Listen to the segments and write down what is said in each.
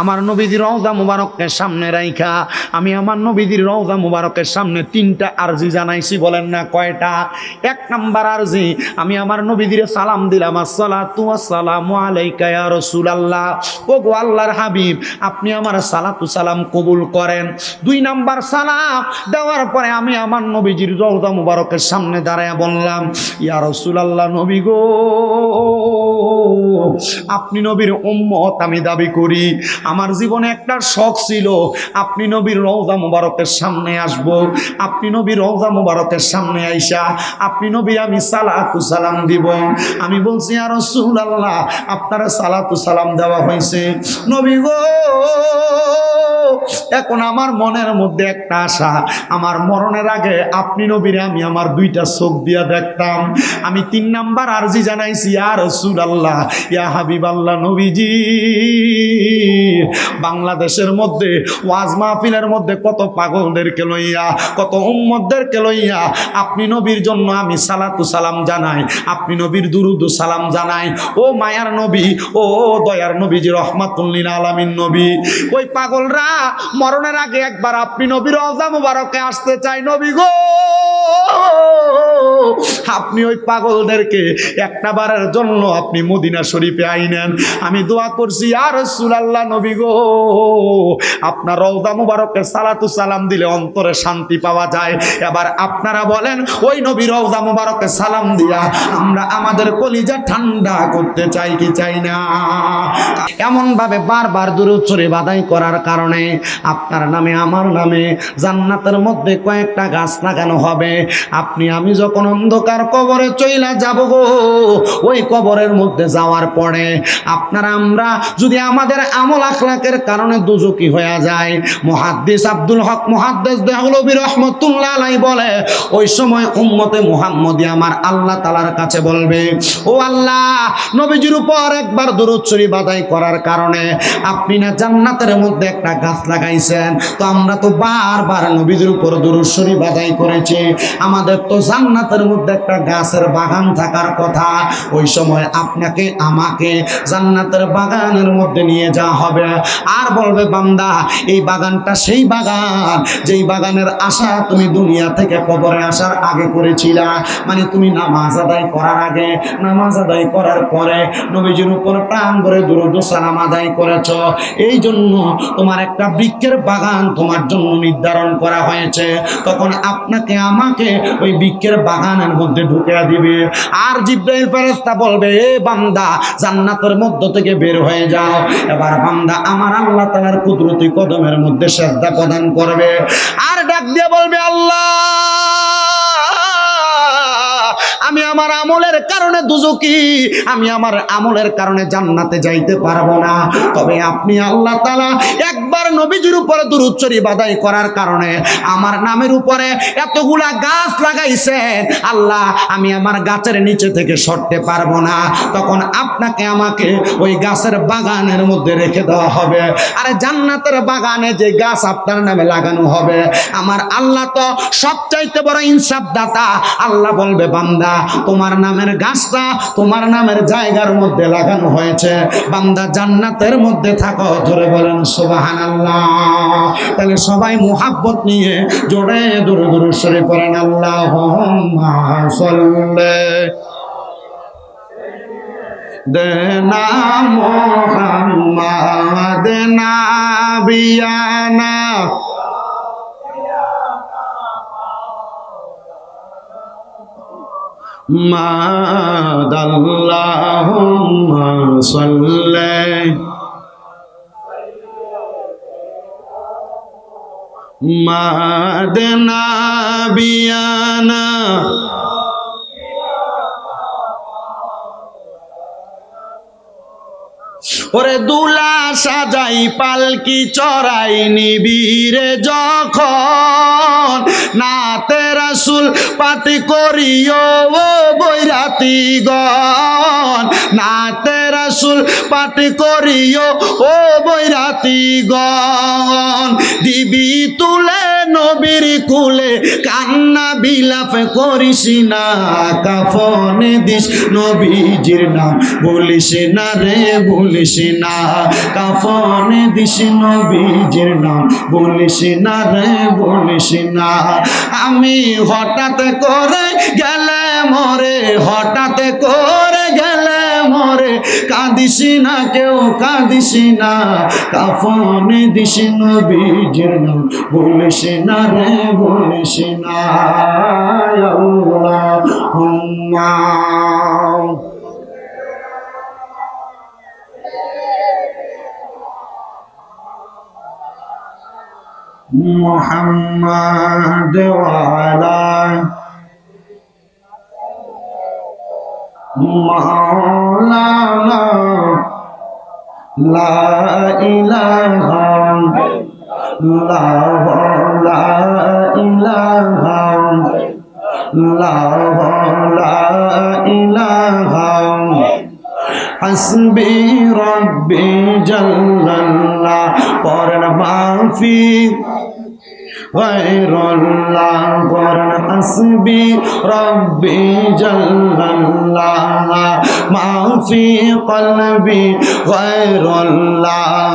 আমার নবীজির রওজা মুবারককে সামনে রাইখা। আমি আমার নবীজির রওজা মুবারকের সামনে তিনটা আরজি জানাইছি, বলেন না কয়টা? এক নাম্বার আরজি, আমি আমার নবীজির সালাম দিলাম, আসসালাতু আসসালামু আলাইকা ইয়া রাসূলুল্লাহ। ও গো আল্লাহর হাবিব, আপনি আমার সালাতু সালাম কবুল করেন। দুই নাম্বার সালাম দেওয়ার পরে আমি আমার নবীজির রওজা মুবারকের সামনে দাঁড়ায় বললাম, ইয়া রাসূলুল্লাহ নবী গো, আপনি নবীর উম্মত আমি দাবি করি। আমার জীবনে একটা শখ ছিল। আপনি নবীর রৌজা মুবারকের সামনে আসব। আপনি নবীর রৌজা মুবারকের সামনে আইসা, আপনি নবীর আমি সালাতু সালাম দিব। আমি বলছি আর রাসূলুল্লাহ, আপনারা সালাতু সালাম দেওয়া হয়েছে। নবী গো, এখন আমার মনের মধ্যে একটা আশা আমার মরণের আগে আপনি নবীরে আমি আমার দুইটা চোখ দিয়া দেখতাম। আমি তিন নাম্বার আরজি জানাইছি আর রসুল আল্লাহ ইয়া হাবিব আল্লাহ নবীজি, বাংলাদেশের মধ্যে ওয়াজ মাহফিলের মধ্যে কত পাগলদেরকে লইয়া, কত উম্মদদেরকে লইয়া আপনি নবীর জন্য আমি সালাতু সালাম জানাই, আপনি নবীর দুরুদ সালাম জানাই। ও মায়ার নবী, ও দয়ার নবীজি রহমাতুল্লিন আলামিন নবী। ওই পাগলরা মরণের আগে একবার আপনি নবীর রওজা মুবারকে আসতে চাই নবী গো। আপনি ওই পাগলদেরকে একটা বারের জন্য আপনি মদিনা শরীফে আইনেন। আমি দোয়া করছি আর সুলাল্লাহ নবী গো, আপনার রওজা মুবারকে সালাতু সালাম দিলে অন্তরে শান্তি পাওয়া যায়। এবার আপনারা বলেন, ওই নবী রওজা মুবারকে সালাম দিয়া আমরা আমাদের কলিজা ঠান্ডা করতে চাই কি চাই না? এমন ভাবে বারবার দূরোচ্চরে বাদাই করার কারণে আপনার নামে, আমার নামে জান্নাতের মধ্যে কয়েকটা গাছ লাগানো হবে। আপনি, আমি যখন অন্ধকার কবরে চইলা যাব গো, ওই কবরের মধ্যে যাওয়ার পরে আপনারা আমরা যদি আমাদের আমল আখলাকের কারণে দুজকি হয়ে যায় মুহাদ্দিস আব্দুল হক মুহাদ্দিস দেহলবি রহমতুল্লাহ বলে, ওই সময় উম্মতে মুহাম্মদি আমার আল্লাহ তালার কাছে বলবে, ও আল্লাহ, নবীজির উপর একবার দূরচ্ছরি বাদাই করার কারণে আপনি না জান্নাতের মধ্যে একটা গাছ লাগাইছেন, তো আমরা তো বারবার নবীজির উপর দূরস্বরী বাদাই করেছি, আমাদের তো জান্নাতের মধ্যে একটা গাছের বাগান থাকার কথা, ওই সময় আপনাকে, আমাকে জান্নাতের বাগানের মধ্যে নিয়ে যাওয়া হবে। আর বলবে, বান্দা, এই বাগানটা সেই বাগান, যেই বাগানের আশা তুমি দুনিয়া থেকে কবরে আসার আগে করেছিলা। মানে তুমি নামাজ আদায় করার আগে, নামাজ আদায় করার পরে নবীজির উপর প্রাণ ভরে দুরুদ সালাম আদায় করেছ। এই জন্য তোমার একটা বৃক্ষের বাগান তোমার জন্য নির্ধারণ করা হয়েছে। তখন আপনাকে, আমাকে ওই বৃক্ষের বাগানের মধ্যে ঢুকিয়া দিবে। আর জিব্রাইল ফেরেশতা বলবে, এ বান্দা, জান্নাতের মধ্য থেকে বের হয়ে যাও। এবার বান্দা আমার আল্লাহ তাআলার কুদরতি কদমের মধ্যে শ্রদ্ধা প্রদান করবে। আর ডাক দিয়ে বলবে, আল্লাহ! আমি আমার আমলের কারণে দুজকি, আমি আমার আমলের কারণে জান্নাতে যাইতে পারব না। তবে আপনি আল্লাহ তালা একবার নবীজির উপরে দুরুচ্চরি বাদাই করার কারণে আমার নামের উপরে এতগুলা গাছ লাগাইছেন, আল্লাহ আমি আমার গাছের নিচে থেকে সরতে পারব না। তখন আপনাকে আমাকে ওই গাছের বাগানের মধ্যে রেখে দেওয়া হবে। আরে জান্নাতের বাগানে যে গাছ আপনার নামে লাগানো হবে, আমার আল্লাহ তো সবচাইতে বড় ইনসাফ দাতা আল্লাহ বলবে, বান্দা তোমার নামের গাছটা তোমার নামের জায়গার মধ্যে লাগানো হয়েছে। বান্দা জান্নাতের মধ্যে থাকো, ধরে বলেন সুবাহান তাহলে সবাই মোহাব্বত নিয়ে জোরে দূরে দূরে সরে পড়েন আল্লাহ দেনা মোহাম্মদ নাবিয়ানা। ماد اللهم صل ماد نبينا ওরে দুলা সাজাই পালকি চড়াই নিবিরে যখন। নাতে রাসুল পাতি করিও ও বৈরাতি গন নাতে রাসুল পাতি করিও ও বৈরাতি গন দিবি তুলে নবীর কুলে কান্না বিলাপ করিস না, কাফনে দিস নবীজির নাম। বলিস না রে, বলিস না, কাফনে দিস নবীজির নাম। বলিস না রে, বলিস না, আমি হঠাৎ করে গেলে মরে, হঠাৎ করে কাঁদিস না কেউ কাঁদিস না কাফনে দিস নবীজির নাম বলিস না রে বলিস না আল্লাহুম্মা محمد وعلى مولانا লা ইলাহা লাহ লা ইলাহা লাহ লা ইলাহা হাসবি রব্বি জাল্লাল্লাহ মাফি গয়রুল্লাহ পরণ আসবি রব্বি জল্লাল্লাহ। মাফি কলবি গয়রুল্লাহ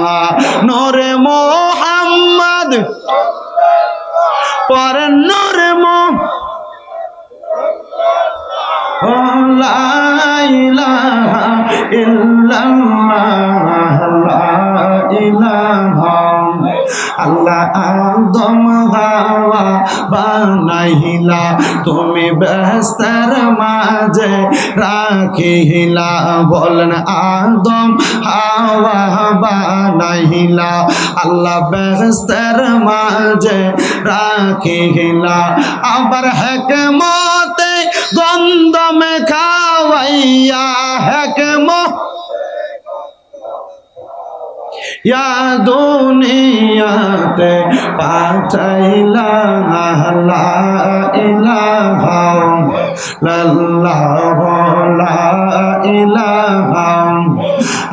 নূরে মোহাম্মদ, পর নূরে মোহাম্মদ ইলাহা ইল্লাল্লাহ, লা ইলাহা আল্লাহ আমার দম হাওয়া বানাইলা। তুমি ব্যস্তার মাঝে রাখিলা। বলেন আদম হাওয়া বানাইলা। আল্লাহ ব্যস্তার মাঝে রাখিলা। আবার হেকমতে দ্বন্দ্ব মে খাওয়াইয়া হেক দুনিয়াতে পাঠাইলা ইলাহা ইলাহা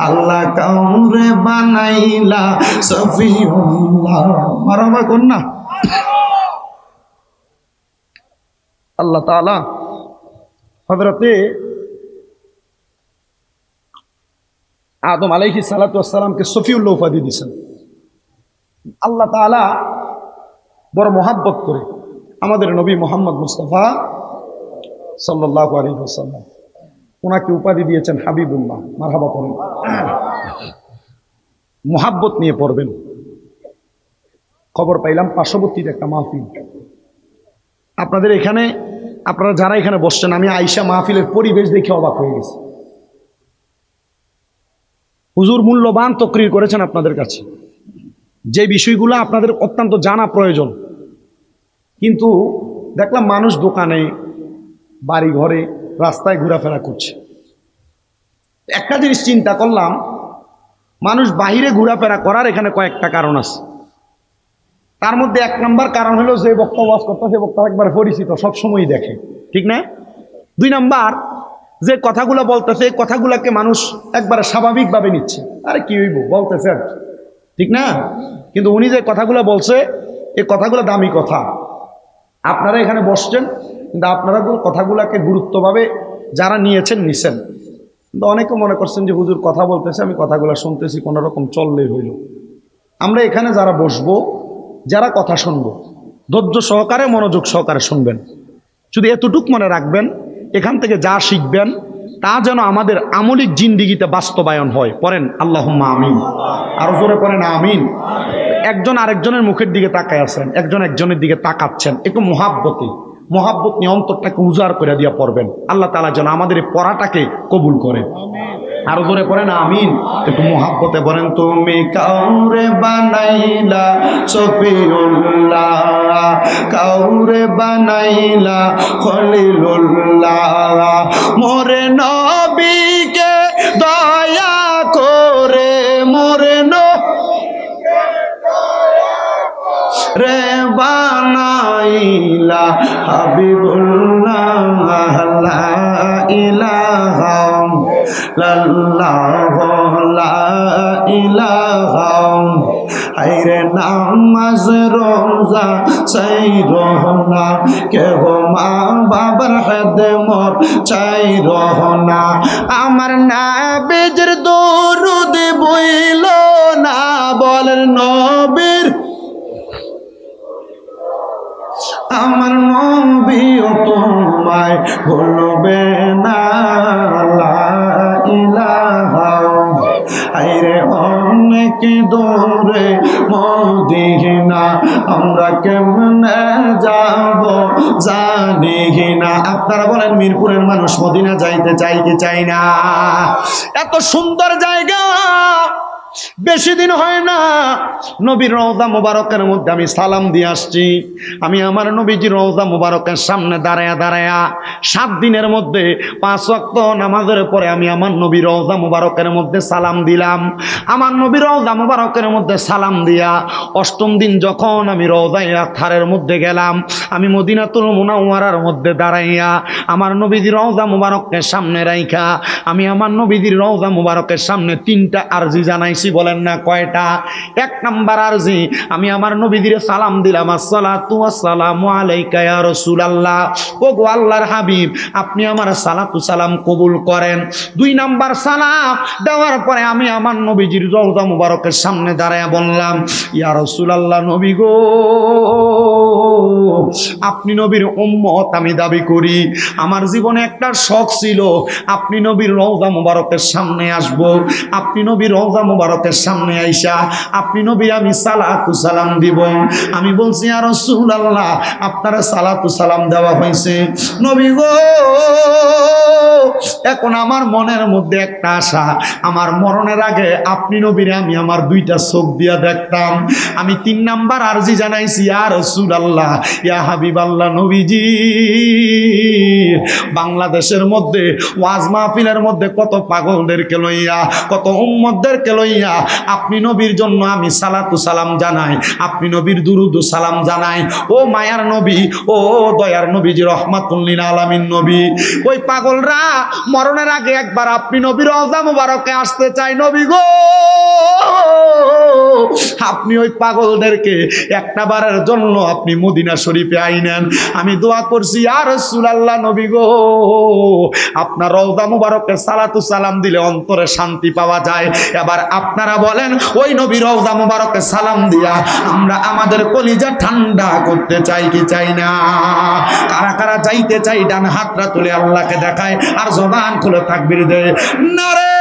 আল্লাহ কাউরে বানাইলা সফিউল্লাহ। মারবা আল্লাহ তাআলা হযরতে আদম আলাইহি সালাতামকে সফিউল্লাহ উপাধি দিয়েছেন। আল্লাহ তাআলা বড় মহাব্বত করে আমাদের নবী মোহাম্মদ মুস্তফা সাল্লাহ আলী ওনাকে উপাধি দিয়েছেন হাবিবুল্লাহ। মারহাবা পড়েন। মোহাব্বত নিয়ে পড়বেন। খবর পাইলাম পার্শ্ববর্তীর একটা মাহফিল। আপনাদের এখানে, আপনারা যারা এখানে বসছেন, আমি আইসা মাহফিলের পরিবেশ দেখে অবাক হয়ে গেছি। হুজুর মূল্যবান তকরির করেছেন আপনাদের কাছে। যে বিষয়গুলো আপনাদের অত্যন্ত জানা প্রয়োজন। কিন্তু দেখলাম মানুষ দোকানে বাড়ি ঘরে রাস্তায় ঘোরাফেরা করছে। একটা জিনিস চিন্তা করলাম, মানুষ বাহিরে ঘোরাফেরা করার এখানে কয়েকটা কারণ আছে। তার মধ্যে এক নম্বর কারণ হলো যে বক্তা ওয়াজ করতে সে বক্তা একবার পরিচিত, সবসময়ই দেখে। ঠিক না? দুই নাম্বার যে কথাগুলো বলতেছে, এই কথাগুলোকে মানুষ একবারে স্বাভাবিকভাবে নিচ্ছে। আরে কি হইব, বলতেছে আর ঠিক না? কিন্তু উনি যে কথাগুলো বলছে, এই কথাগুলো দামি কথা। আপনারা এখানে বসছেন, কিন্তু আপনারা গুলো- কথাগুলোকে গুরুত্বভাবে যারা নিয়েছেন, নিছেন। কিন্তু অনেকে মনে করছেন যে, হুজুর কথা বলতেছে, আমি কথাগুলো শুনতেছি, কোনো রকম চললেই হইল। আমরা এখানে যারা বসবো, যারা কথা শুনব, ধৈর্য সহকারে, মনোযোগ সহকারে শুনবেন। শুধু এতটুক মনে রাখবেন এখান থেকে যা শিখবেন, তা যেন আমাদের আমলিক জিন্দিগিতে বাস্তবায়ন হয়। পড়েন আল্লাহ আমিন। আরও জোরে পড়েন, আমিন। একজন আরেকজনের মুখের দিকে তাকায় আছেন, একজন একজনের দিকে তাকাচ্ছেন। একটু মহাব্বতে, মহাব্বত নিয়ে অন্তরটাকে উজাড় করে দিয়ে পড়বেন। আল্লাহ তালা যেন আমাদের এই পড়াটাকে কবুল করে। আরও ধরে পড়েন আমিন। একটু মহাব্বতে বলেন, তুমি কাউরে বানাইলা সফিউল্লাহ কাউরে বানাইলা, খলিলুল্লাহ। মোরে নবীকে দয়া করে, মোরে রে বানাইলা, হাবিবুল্লাহ ইলাহা হাইরে নামাজ, রোজা চাই রহনা কেহ মা বাবার মর চাই রহনা আমার না বেজের দরুদ বইল না বলেন নবীর। আমার নবীও তোমায় বলবে অনেক দূরে? মদিনা আমরা কেমনে যাব জানি না। আপনারা বলেন, মিরপুরের মানুষ মদিনা যাইতে চাই কি চাই না? এত সুন্দর জায়গা বেশি দিন হয় না। নবীর রওজা মুবারকের মধ্যে আমি সালাম দিয়ে আসছি। আমি আমার নবীজির রওজা মুবারকের সামনে দাঁড়ায়া দাঁড়ায়া সাত দিনের মধ্যে পাঁচ ওয়াক্ত নামাজের পরে আমি আমার নবীর রওজা মুবারকের মধ্যে সালাম দিলাম। আমার নবীর রওজা মুবারকের মধ্যে সালাম দিয়া অষ্টম দিন যখন আমি রওজায় থারের মধ্যে গেলাম, আমি মদিনাতুল মুনাওয়ারার মধ্যে দাঁড়াইয়া আমার নবীজির রওজা মুবারককে সামনে রাইখা, আমি আমার নবীজির রওজা মুবারকের সামনে তিনটা আরজি জানাইছি। বলেন না কয়টা? এক নাম্বার আরজি, আমি আমার নবীজির সালাম দিলাম, আসসালাতু আসসালামু আলাইকা ইয়া রাসূলুল্লাহ। ও গো আল্লাহর হাবিব, আপনি আমার সালাতু সালাম কবুল করেন। দুই নাম্বার সালাম দেওয়ার পরে আমি আমার নবীজির রওজা মুবারকের সামনে দাঁড়ায়া বললাম, ইয়া রাসূলুল্লাহ নবী গো, আপনি নবীর উম্মত আমি দাবি করি। আমার জীবনে একটা শখ ছিল, আপনি নবীর রওজা মুবারকের সামনে আসব। আপনি নবীর রওজা মুবারকের সামনে আইসা, আপনি নবীর আমি সালাতু সালাম দিব। আমি বলছি আর রাসূলুল্লাহ, আপনারা সালাতু সালাম দেওয়া হয়েছে। নবী গো, এখন আমার মনের মধ্যে একটা আশা। আমার মরণের আগে আপনি নবীরে আমি আমার দুইটা চোখ দিয়া দেখতাম। আমি তিন নাম্বার আরজি জানাইছি আর রসুল আল্লাহ ইয়া হাবিব আল্লাহ নবীজি, বাংলাদেশের মধ্যে ওয়াজ মাহফিলের মধ্যে কত পাগলদেরকে লইয়া, কত উম্মতদেরকে লইয়া আপনি নবীর জন্য আমি সালাতু সালাম জানাই, আপনি নবীর দুরুদ সালাম জানাই। ও মায়ার নবী, ও দয়ার নবীজি রহমাতুল্লিন আলামিন নবী। ওই পাগলরা মরণের আগে একবার, আপনি নবীর রওজা মুবারকে আসতে চাই নবী গো। আপনি ওই পাগলদেরকে একটা বারের জন্য আপনি মদিনা শরীফে আইনেন। আমি দোয়া করছি আর সুলাল্লাহ নবী গো, আপনার রওজা মুবারকে সালাতু সালাম দিলে অন্তরে শান্তি পাওয়া যায়। এবার আপনারা বলেন, ওই নবী রওজা মুবারকে, সালাম দিয়া আমরা আমাদের কলিজা ঠান্ডা করতে চাই কি চাই না? কারা কারা চাইতে চাই, ডান হাতটা তুলে আল্লাহকে দেখায়, আর জবান খুলে থাকবির দেয়। নারে!